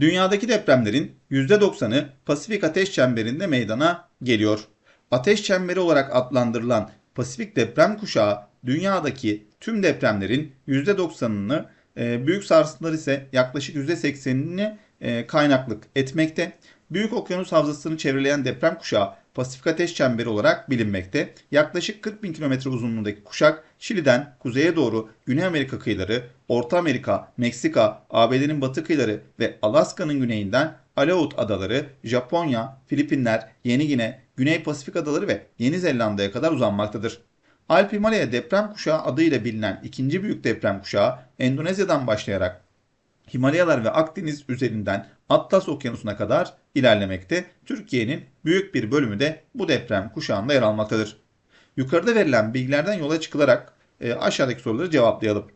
Dünyadaki depremlerin %90'ı Pasifik Ateş Çemberi'nde meydana geliyor. Ateş çemberi olarak adlandırılan Pasifik deprem kuşağı dünyadaki tüm depremlerin %90'ını e, büyük sarsıntılar ise yaklaşık %80'ini e, kaynaklık etmekte. Büyük Okyanus Havzası'nı çevreleyen deprem kuşağı Pasifik Ateş Çemberi olarak bilinmekte. Yaklaşık 40 bin kilometre uzunluğundaki kuşak Şili'den kuzeye doğru Güney Amerika kıyıları, Orta Amerika, Meksika, ABD'nin batı kıyıları ve Alaska'nın güneyinden Aleut Adaları, Japonya, Filipinler, Yeni Gine, Güney Pasifik Adaları ve Yeni Zelanda'ya kadar uzanmaktadır. Alp Himalaya deprem kuşağı adıyla bilinen ikinci büyük deprem kuşağı Endonezya'dan başlayarak Himalayalar ve Akdeniz üzerinden Atlas Okyanusu'na kadar ilerlemekte. Türkiye'nin büyük bir bölümü de bu deprem kuşağında yer almaktadır. Yukarıda verilen bilgilerden yola çıkılarak e, aşağıdaki soruları cevaplayalım.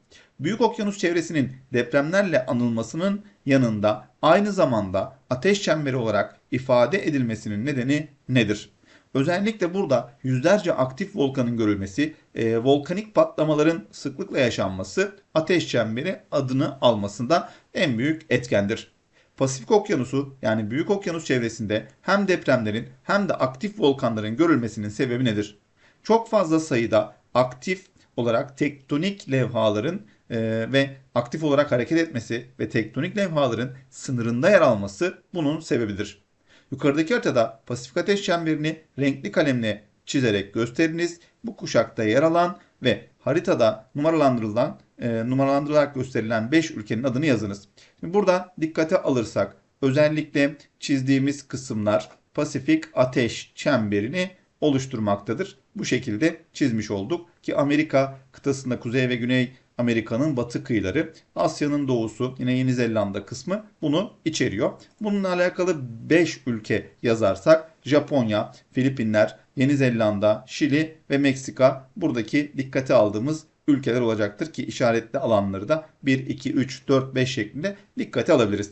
Büyük Okyanus çevresinin depremlerle anılmasının yanında aynı zamanda ateş çemberi olarak ifade edilmesinin nedeni nedir? Özellikle burada yüzlerce aktif volkanın görülmesi, e, volkanik patlamaların sıklıkla yaşanması ateş çemberi adını almasında en büyük etkendir. Pasifik Okyanusu yani Büyük Okyanus çevresinde hem depremlerin hem de aktif volkanların görülmesinin sebebi nedir? Çok fazla sayıda aktif olarak tektonik levhaların e, ve aktif olarak hareket etmesi ve tektonik levhaların sınırında yer alması bunun sebebidir. Yukarıdaki haritada Pasifik Ateş Çemberi'ni renkli kalemle çizerek gösteriniz. Bu kuşakta yer alan ve haritada numaralandırılan, e, numaralandırılarak gösterilen 5 ülkenin adını yazınız. Şimdi burada dikkate alırsak özellikle çizdiğimiz kısımlar Pasifik Ateş Çemberi'ni oluşturmaktadır. Bu şekilde çizmiş olduk ki Amerika kıtasında Kuzey ve Güney Amerika'nın batı kıyıları, Asya'nın doğusu, yine Yeni Zelanda kısmı bunu içeriyor. Bununla alakalı 5 ülke yazarsak Japonya, Filipinler, Yeni Zelanda, Şili ve Meksika buradaki dikkate aldığımız ülkeler olacaktır ki işaretli alanları da 1, 2, 3, 4, 5 şeklinde dikkate alabiliriz.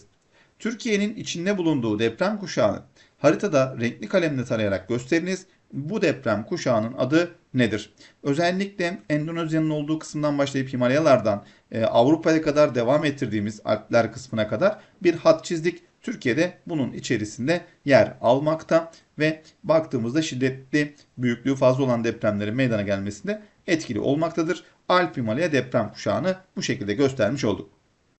Türkiye'nin içinde bulunduğu deprem kuşağını haritada renkli kalemle tarayarak gösteriniz. Bu deprem kuşağının adı nedir? Özellikle Endonezya'nın olduğu kısımdan başlayıp Himalayalardan e, Avrupa'ya kadar devam ettirdiğimiz Alpler kısmına kadar bir hat çizdik. Türkiye'de bunun içerisinde yer almakta ve baktığımızda şiddetli büyüklüğü fazla olan depremlerin meydana gelmesinde etkili olmaktadır. Alp Himalaya deprem kuşağını bu şekilde göstermiş olduk.